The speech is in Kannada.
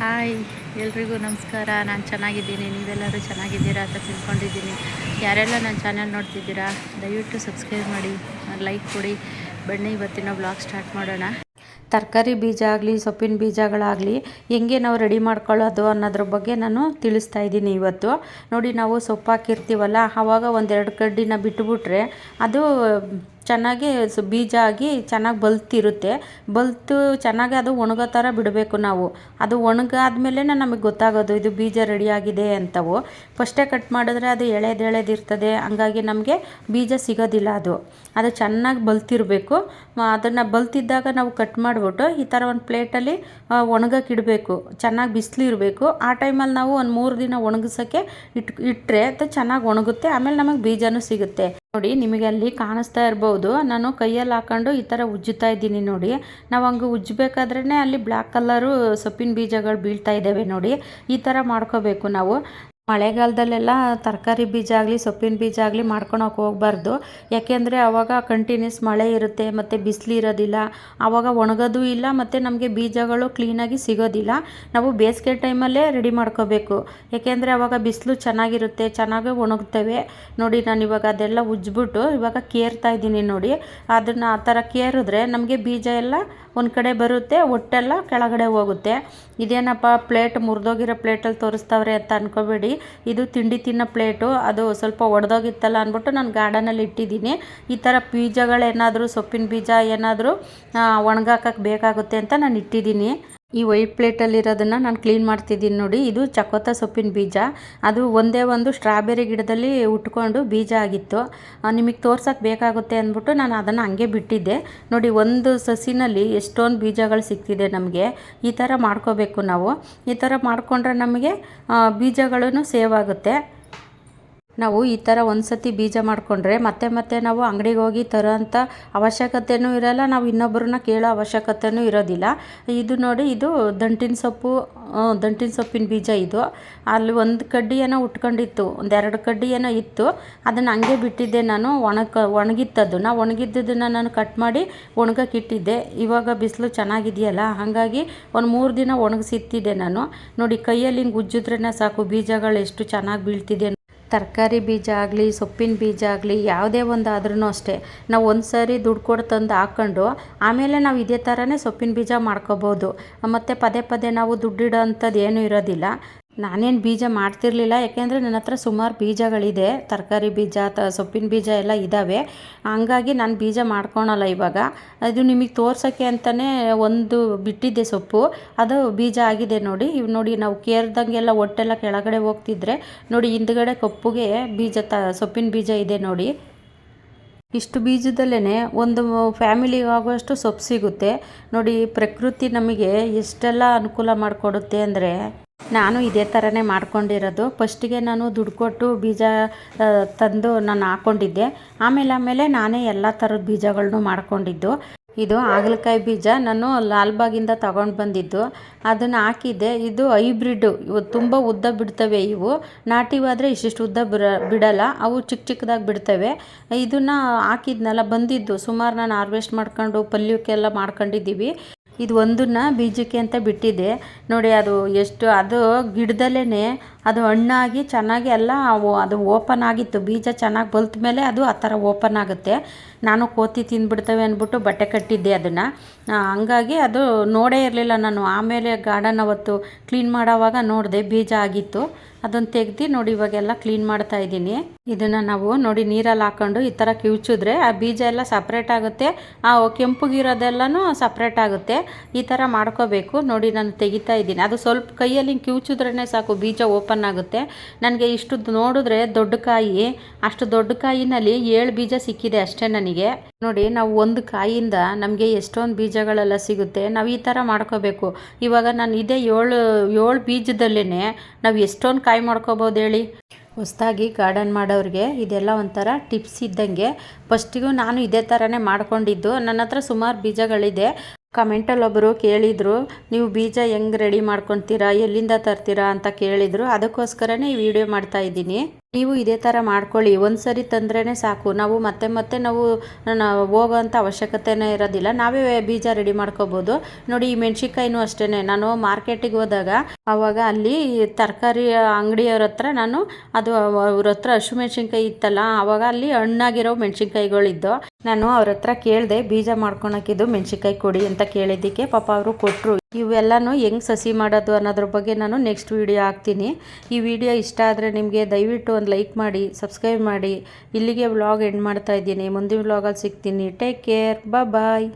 ಹಾಯ್, ಎಲ್ರಿಗೂ ನಮಸ್ಕಾರ. ನಾನು ಚೆನ್ನಾಗಿದ್ದೀನಿ. ನೀವೆಲ್ಲರೂ ಚೆನ್ನಾಗಿದ್ದೀರಾ ಅಂತ ತಿಳ್ಕೊಂಡಿದ್ದೀನಿ. ಯಾರೆಲ್ಲ ನನ್ನ ಚಾನಲ್ ನೋಡ್ತಿದ್ದೀರಾ, ದಯವಿಟ್ಟು ಸಬ್ಸ್ಕ್ರೈಬ್ ಮಾಡಿ, ಲೈಕ್ ಕೊಡಿ. ಬನ್ನಿ, ಇವತ್ತಿನ ಬ್ಲಾಗ್ ಸ್ಟಾರ್ಟ್ ಮಾಡೋಣ. ತರಕಾರಿ ಬೀಜ ಆಗಲಿ, ಸೊಪ್ಪಿನ ಬೀಜಗಳಾಗಲಿ, ಹೆಂಗೆ ನಾವು ರೆಡಿ ಮಾಡ್ಕೊಳ್ಳೋದು ಅನ್ನೋದ್ರ ಬಗ್ಗೆ ನಾನು ತಿಳಿಸ್ತಾ ಇದ್ದೀನಿ ಇವತ್ತು. ನೋಡಿ, ನಾವು ಸೊಪ್ಪು ಹಾಕಿರ್ತೀವಲ್ಲ ಆವಾಗ ಒಂದೆರಡು ಕಡ್ಡಿನ ಬಿಟ್ಟುಬಿಟ್ರೆ ಅದು ಚೆನ್ನಾಗಿ ಸೊ ಬೀಜ ಆಗಿ ಚೆನ್ನಾಗಿ ಬಲ್ತಿರುತ್ತೆ. ಬಲ್ತು ಚೆನ್ನಾಗಿ ಅದು ಒಣಗೋ ಥರ ಬಿಡಬೇಕು ನಾವು. ಅದು ಒಣಗಾದ್ಮೇಲೆ ನಮಗೆ ಗೊತ್ತಾಗೋದು ಇದು ಬೀಜ ರೆಡಿಯಾಗಿದೆ ಅಂತವು. ಫಸ್ಟೇ ಕಟ್ ಮಾಡಿದ್ರೆ ಅದು ಎಳೆದು ಎಳೆದಿರ್ತದೆ ಹಂಗಾಗಿ ನಮಗೆ ಬೀಜ ಸಿಗೋದಿಲ್ಲ ಅದು. ಅದು ಚೆನ್ನಾಗಿ ಬಲ್ತಿರಬೇಕು. ಅದನ್ನು ಬಲ್ತಿದ್ದಾಗ ನಾವು ಕಟ್ ಮಾಡಿಬಿಟ್ಟು ಈ ಥರ ಒಂದು ಪ್ಲೇಟಲ್ಲಿ ಒಣಗಕ್ಕೆ ಇಡಬೇಕು. ಚೆನ್ನಾಗಿ ಬಿಸಿಲಿರಬೇಕು. ಆ ಟೈಮಲ್ಲಿ ನಾವು ಒಂದು ಮೂರು ದಿನ ಒಣಗಿಸೋಕ್ಕೆ ಇಟ್ ಇಟ್ಟರೆ ಅದು ಚೆನ್ನಾಗಿ ಒಣಗುತ್ತೆ. ಆಮೇಲೆ ನಮಗೆ ಬೀಜನೂ ಸಿಗುತ್ತೆ. ನೋಡಿ ನಿಮಗೆ ಅಲ್ಲಿ ಕಾಣಿಸ್ತಾ ಇರ್ಬೋದು. ನಾನು ಕೈಯಲ್ಲಿ ಹಾಕೊಂಡು ಈ ಥರ ಉಜ್ಜುತ್ತಾ ಇದ್ದೀನಿ ನೋಡಿ. ನಾವು ಹಂಗೆ ಉಜ್ಜಬೇಕಾದ್ರೇ ಅಲ್ಲಿ ಬ್ಲ್ಯಾಕ್ ಕಲರು ಸೊಪ್ಪಿನ ಬೀಜಗಳು ಬೀಳ್ತಾ ಇದ್ದಾವೆ ನೋಡಿ. ಈ ಥರ ಮಾಡ್ಕೋಬೇಕು ನಾವು. ಮಳೆಗಾಲದಲ್ಲೆಲ್ಲ ತರಕಾರಿ ಬೀಜ ಆಗಲಿ, ಸೊಪ್ಪಿನ ಬೀಜ ಆಗಲಿ ಮಾಡ್ಕೊಳಕ್ಕೆ ಹೋಗ್ಬಾರ್ದು. ಯಾಕೆಂದರೆ ಆವಾಗ ಕಂಟಿನ್ಯೂಸ್ ಮಳೆ ಇರುತ್ತೆ, ಮತ್ತು ಬಿಸಿಲು ಇರೋದಿಲ್ಲ. ಆವಾಗ ಒಣಗೋದು ಇಲ್ಲ, ಮತ್ತು ನಮಗೆ ಬೀಜಗಳು ಕ್ಲೀನಾಗಿ ಸಿಗೋದಿಲ್ಲ. ನಾವು ಬೇಸಿಗೆ ಟೈಮಲ್ಲೇ ರೆಡಿ ಮಾಡ್ಕೋಬೇಕು. ಯಾಕೆಂದರೆ ಆವಾಗ ಬಿಸಿಲು ಚೆನ್ನಾಗಿರುತ್ತೆ, ಚೆನ್ನಾಗಿ ಒಣಗ್ತವೆ. ನೋಡಿ, ನಾನು ಇವಾಗ ಅದೆಲ್ಲ ಉಜ್ಜಿಬಿಟ್ಟು ಇವಾಗ ಕೇರ್ತಾ ಇದ್ದೀನಿ ನೋಡಿ. ಅದನ್ನು ಆ ಥರ ಕೇರಿದ್ರೆ ನಮಗೆ ಬೀಜ ಎಲ್ಲ ಒಂದು ಕಡೆ ಬರುತ್ತೆ ಒಟ್ಟೆಲ್ಲ ಕೆಳಗಡೆ ಹೋಗುತ್ತೆ. ಇದೇನಪ್ಪ ಪ್ಲೇಟ್ ಮುರಿದೋಗಿರೋ ಪ್ಲೇಟಲ್ಲಿ ತೋರಿಸ್ತವ್ರೆ ಅಂತ ಅನ್ಕೋಬೇಡಿ. ಇದು ತಿಂಡಿ ತಿನ್ನೋ ಪ್ಲೇಟು. ಅದು ಸ್ವಲ್ಪ ಒಡೆದೋಗಿತ್ತಲ್ಲ ಅಂದ್ಬಿಟ್ಟು ನಾನು ಗಾರ್ಡನಲ್ಲಿ ಇಟ್ಟಿದ್ದೀನಿ. ಈ ಥರ ಬೀಜಗಳೇನಾದರೂ ಸೊಪ್ಪಿನ ಬೀಜ ಏನಾದರೂ ಒಣಗಾಕಕ್ಕೆ ಬೇಕಾಗುತ್ತೆ ಅಂತ ನಾನು ಇಟ್ಟಿದ್ದೀನಿ. ಈ ವೈಟ್ ಪ್ಲೇಟಲ್ಲಿರೋದನ್ನು ನಾನು ಕ್ಲೀನ್ ಮಾಡ್ತಿದ್ದೀನಿ ನೋಡಿ. ಇದು ಚಕೋತ ಸೊಪ್ಪಿನ ಬೀಜ. ಅದು ಒಂದೇ ಒಂದು ಸ್ಟ್ರಾಬೆರಿ ಗಿಡದಲ್ಲಿ ಉಟ್ಕೊಂಡು ಬೀಜ ಆಗಿತ್ತು. ನಿಮಗೆ ತೋರ್ಸೋಕ್ಕೆ ಬೇಕಾಗುತ್ತೆ ಅಂದ್ಬಿಟ್ಟು ನಾನು ಅದನ್ನು ಹಂಗೆ ಬಿಟ್ಟಿದ್ದೆ. ನೋಡಿ, ಒಂದು ಸಸಿನಲ್ಲಿ ಎಷ್ಟೊಂದು ಬೀಜಗಳು ಸಿಗ್ತಿದೆ ನಮಗೆ. ಈ ಥರ ಮಾಡ್ಕೋಬೇಕು ನಾವು. ಈ ಥರ ಮಾಡಿಕೊಂಡ್ರೆ ನಮಗೆ ಬೀಜಗಳೂ ಸೇವ್ ಆಗುತ್ತೆ. ನಾವು ಈ ಥರ ಒಂದು ಸತಿ ಬೀಜ ಮಾಡಿಕೊಂಡ್ರೆ ಮತ್ತೆ ಮತ್ತೆ ನಾವು ಅಂಗಡಿಗೆ ಹೋಗಿ ತರೋಂಥ ಅವಶ್ಯಕತೆಯೂ ಇರೋಲ್ಲ, ನಾವು ಇನ್ನೊಬ್ಬರನ್ನ ಕೇಳೋ ಅವಶ್ಯಕತೆಯೂ ಇರೋದಿಲ್ಲ. ಇದು ನೋಡಿ, ಇದು ದಂಟಿನ ಸೊಪ್ಪು ದಂಟಿನ ಸೊಪ್ಪಿನ ಬೀಜ ಇದು. ಅಲ್ಲಿ ಒಂದು ಕಡ್ಡಿ ಏನೋ ಉಟ್ಕೊಂಡಿತ್ತು ಒಂದೆರಡು ಕಡ್ಡಿ ಏನೋ ಇತ್ತು. ಅದನ್ನು ಹಂಗೆ ಬಿಟ್ಟಿದ್ದೆ ನಾನು, ಒಣಕ ಒಣಗಿತ್ತದನ್ನು ಒಣಗಿದ್ದದನ್ನು ನಾನು ಕಟ್ ಮಾಡಿ ಒಣಗಕ್ಕೆ ಇಟ್ಟಿದ್ದೆ. ಇವಾಗ ಬಿಸಿಲು ಚೆನ್ನಾಗಿದೆಯಲ್ಲ, ಹಾಗಾಗಿ ಒಂದು ಮೂರು ದಿನ ಒಣಗಿಸಿತ್ತಿದ್ದೆ ನಾನು. ನೋಡಿ ಕೈಯಲ್ಲಿ ಹಿಂಗೆ ಉಜ್ಜಿದ್ರೆ ಸಾಕು, ಬೀಜಗಳು ಎಷ್ಟು ಚೆನ್ನಾಗಿ ಬೀಳ್ತಿದೆ ತರಕಾರಿ ಬೀಜ ಆಗಲಿ, ಸೊಪ್ಪಿನ ಬೀಜ ಆಗಲಿ, ಯಾವುದೇ ಒಂದು ಆದ್ರೂ ಅಷ್ಟೇ. ನಾವು ಒಂದು ಸಾರಿ ದುಡ್ಡು ಕೊಡು ತಂದು ಹಾಕ್ಕೊಂಡು ಆಮೇಲೆ ನಾವು ಇದೇ ಥರನೇ ಸೊಪ್ಪಿನ ಬೀಜ ಮಾಡ್ಕೋಬೋದು. ಮತ್ತು ಪದೇ ಪದೇ ನಾವು ದುಡ್ಡಿಡೋ ಅಂಥದ್ದು ಏನೂ ಇರೋದಿಲ್ಲ. ನಾನೇನು ಬೀಜ ಮಾಡ್ತಿರ್ಲಿಲ್ಲ. ಯಾಕೆಂದರೆ ನನ್ನ ಹತ್ರ ಸುಮಾರು ಬೀಜಗಳಿದೆ. ತರಕಾರಿ ಬೀಜ, ತ, ಸೊಪ್ಪಿನ ಬೀಜ ಎಲ್ಲ ಇದ್ದಾವೆ ಹಂಗಾಗಿ ನಾನು ಬೀಜ ಮಾಡ್ಕೊಳಲ್ಲ ಇವಾಗ. ಅದು ನಿಮಗೆ ತೋರ್ಸೋಕ್ಕೆ ಅಂತಲೇ ಒಂದು ಬಿಟ್ಟಿದ್ದೆ ಸೊಪ್ಪು. ಅದು ಬೀಜ ಆಗಿದೆ ನೋಡಿ. ಇವು ನೋಡಿ ನಾವು ಕೇರ್ದಂಗೆಲ್ಲ ಒಟ್ಟೆಲ್ಲ ಕೆಳಗಡೆ ಹೋಗ್ತಿದ್ರೆ ನೋಡಿ ಹಿಂದ್ಗಡೆ ಕಪ್ಪುಗೆ ಬೀಜ ತ, ಸೊಪ್ಪಿನ ಬೀಜ ಇದೆ ನೋಡಿ. ಇಷ್ಟು ಬೀಜದಲ್ಲೇ ಒಂದು ಫ್ಯಾಮಿಲಿಗೆ ಆಗುವಷ್ಟು ಸೊಪ್ಪು ಸಿಗುತ್ತೆ. ನೋಡಿ ಪ್ರಕೃತಿ ನಮಗೆ ಎಷ್ಟೆಲ್ಲ ಅನುಕೂಲ ಮಾಡಿಕೊಡುತ್ತೆ ಅಂದರೆ ನಾನು ಇದೇ ಥರನೇ ಮಾಡ್ಕೊಂಡಿರೋದು. ಫಸ್ಟಿಗೆ ನಾನು ದುಡ್ಡು ಕೊಟ್ಟು ಬೀಜ ತಂದು ನಾನು ಹಾಕ್ಕೊಂಡಿದ್ದೆ ಆಮೇಲೆ ಆಮೇಲೆ ನಾನೇ ಎಲ್ಲ ಥರದ ಬೀಜಗಳನ್ನೂ ಮಾಡ್ಕೊಂಡಿದ್ದು. ಇದು ಹಾಗಲಕಾಯಿ ಬೀಜ ನಾನು ಲಾಲ್ಬಾಗಿಂದ ತಗೊಂಡು ಬಂದಿದ್ದು. ಅದನ್ನು ಹಾಕಿದ್ದೆ. ಇದು ಹೈಬ್ರಿಡ್ಡು ಇವು ತುಂಬ ಉದ್ದ ಬಿಡ್ತವೆ ಇವು. ನಾಟಿವಾದರೆ ಇಷ್ಟಿಷ್ಟು ಉದ್ದ ಬಿಡಲ್ಲ. ಅವು ಚಿಕ್ಕ ಚಿಕ್ಕದಾಗಿ ಬಿಡ್ತವೆ. ಇದನ್ನು ಹಾಕಿದ್ನಲ್ಲ, ಬಂದಿದ್ದು. ಸುಮಾರು ನಾನು ಹಾರ್ವೆಸ್ಟ್ ಮಾಡ್ಕೊಂಡು ಪಲ್ಯಕ್ಕೆಲ್ಲ ಮಾಡ್ಕೊಂಡಿದ್ದೀವಿ. ಇದು ಒಂದನ್ನು ಬೀಜಕ್ಕೆ ಅಂತ ಬಿಟ್ಟಿದ್ದೆ ನೋಡಿ ಅದು ಎಷ್ಟು ಅದು ಗಿಡದಲ್ಲೇ ಅದು ಹಣ್ಣಾಗಿ ಚೆನ್ನಾಗಿ ಎಲ್ಲ ಅದು ಓಪನ್ ಆಗಿತ್ತು. ಬೀಜ ಚೆನ್ನಾಗಿ ಬಲ್ತ ಮೇಲೆ ಅದು ಆ ಥರ ಓಪನ್ ಆಗುತ್ತೆ. ನಾನು ಕೋತಿ ತಿಂದ್ಬಿಡ್ತವೆ ಅಂದ್ಬಿಟ್ಟು ಬಟ್ಟೆ ಕಟ್ಟಿದ್ದೆ ಅದನ್ನು. ಹಂಗಾಗಿ ಅದು ನೋಡೇ ಇರಲಿಲ್ಲ ನಾನು. ಆಮೇಲೆ ಗಾರ್ಡನ್ ಅವತ್ತು ಕ್ಲೀನ್ ಮಾಡೋವಾಗ ನೋಡಿದೆ ಬೀಜ ಆಗಿತ್ತು. ಅದನ್ನು ತೆಗ್ದು ನೋಡಿ ಇವಾಗೆಲ್ಲ ಕ್ಲೀನ್ ಮಾಡ್ತಾ ಇದ್ದೀನಿ. ಇದನ್ನು ನಾವು ನೋಡಿ ನೀರಲ್ಲಿ ಹಾಕೊಂಡು ಈ ಥರ ಕಿವುಚಿದ್ರೆ ಆ ಬೀಜ ಎಲ್ಲ ಸಪ್ರೇಟ್ ಆಗುತ್ತೆ. ಆ ಕೆಂಪುಗಿರೋದೆಲ್ಲನೂ ಸಪ್ರೇಟ್ ಆಗುತ್ತೆ. ಈ ಥರ ಮಾಡ್ಕೋಬೇಕು. ನೋಡಿ ನಾನು ತೆಗಿತಾ ಇದ್ದೀನಿ. ಅದು ಸ್ವಲ್ಪ ಕೈಯಲ್ಲಿ ಕಿವುಚಿದ್ರೇ ಸಾಕು. ಬೀಜ ಓಪನ್ ಆಗುತ್ತೆ ನನಗೆ ಇಷ್ಟು ನೋಡಿದ್ರೆ ದೊಡ್ಡ ಕಾಯಿ, ಅಷ್ಟು ದೊಡ್ಡ ಕಾಯಿನಲ್ಲಿ ಏಳು ಬೀಜ ಸಿಕ್ಕಿದೆ ಅಷ್ಟೇ ನನಗೆ. ನೋಡಿ, ನಾವು ಒಂದು ಕಾಯಿಯಿಂದ ನಮಗೆ ಎಷ್ಟೊಂದು ಬೀಜಗಳೆಲ್ಲ ಸಿಗುತ್ತೆ. ನಾವು ಈ ಥರ ಮಾಡ್ಕೋಬೇಕು. ಇವಾಗ ನಾನು ಇದೇ ಏಳು ಏಳು ಬೀಜದಲ್ಲೇ ನಾವು ಎಷ್ಟೊಂದು ಕಾಯಿ ಮಾಡ್ಕೋಬೋದು ಹೇಳಿ. ಹೊಸ್ದಾಗಿ ಗಾರ್ಡನ್ ಮಾಡೋರಿಗೆ ಇದೆಲ್ಲ ಒಂಥರ ಟಿಪ್ಸ್ ಇದ್ದಂಗೆ. ಫಸ್ಟಿಗೂ ನಾನು ಇದೇ ಥರನೇ ಮಾಡ್ಕೊಂಡಿದ್ದು. ನನ್ನ ಹತ್ರ ಸುಮಾರು ಬೀಜಗಳಿದೆ. ಕಮೆಂಟಲ್ಲಿ ಒಬ್ಬರು ಕೇಳಿದರು, ನೀವು ಬೀಜ ಹೆಂಗೆ ರೆಡಿ ಮಾಡ್ಕೊತೀರಾ, ಎಲ್ಲಿಂದ ತರ್ತೀರಾ ಅಂತ ಕೇಳಿದರು. ಅದಕ್ಕೋಸ್ಕರನೇ ಈ ವಿಡಿಯೋ ಮಾಡ್ತಾ ಇದ್ದೀನಿ. ನೀವು ಇದೇ ಥರ ಮಾಡ್ಕೊಳ್ಳಿ. ಒಂದು ಸರಿ ತಂದ್ರೇ ಸಾಕು. ನಾವು ಮತ್ತೆ ಮತ್ತೆ ನಾವು ಹೋಗೋವಂಥ ಅವಶ್ಯಕತೆನೇ ಇರೋದಿಲ್ಲ. ನಾವೇ ಬೀಜ ರೆಡಿ ಮಾಡ್ಕೋಬೋದು. ನೋಡಿ, ಈ ಮೆಣ್ಸಿನ್ಕಾಯಿನೂ ಅಷ್ಟೇ ನಾನು ಮಾರ್ಕೆಟಿಗೆ ಹೋದಾಗ ಆವಾಗ ಅಲ್ಲಿ ತರಕಾರಿ ಅಂಗಡಿಯವ್ರ ಹತ್ರ ನಾನು, ಅದು ಅವ್ರ ಹತ್ರ ಹಸಿಮೆಣ್ಸಿನ್ಕಾಯಿ ಇತ್ತಲ್ಲ ಆವಾಗ ಅಲ್ಲಿ ಹಣ್ಣಾಗಿರೋ ಮೆಣ್ಸಿನ್ಕಾಯಿಗಳಿದ್ದು ನಾನು ಅವ್ರ ಹತ್ರ ಕೇಳಿದೆ, ಬೀಜ ಮಾಡ್ಕೊಳಕ್ಕಿದ್ದು ಮೆಣ್ಸಿನ್ಕಾಯಿ ಕೊಡಿ ಅಂತ ಕೇಳಿದ್ದಕ್ಕೆ ಪಾಪ ಅವರು ಕೊಟ್ಟರು ಇವೆಲ್ಲನೂ ಹೆಂಗೆ ಸಸಿ ಮಾಡೋದು ಅನ್ನೋದ್ರ ಬಗ್ಗೆ ನಾನು ನೆಕ್ಸ್ಟ್ ವಿಡಿಯೋ ಹಾಕ್ತೀನಿ. ಈ ವಿಡಿಯೋ ಇಷ್ಟ ಆದರೆ ನಿಮಗೆ ದಯವಿಟ್ಟು ಒಂದು ಲೈಕ್ ಮಾಡಿ ಸಬ್ಸ್ಕ್ರೈಬ್ ಮಾಡಿ. ಇಲ್ಲಿಗೆ ವ್ಲಾಗ್ ಎಂಡ್ ಮಾಡ್ತಾ ಇದ್ದೀನಿ. ಮುಂದಿನ ವ್ಲಾಗಲ್ಲಿ ಸಿಗ್ತೀನಿ. Take care bye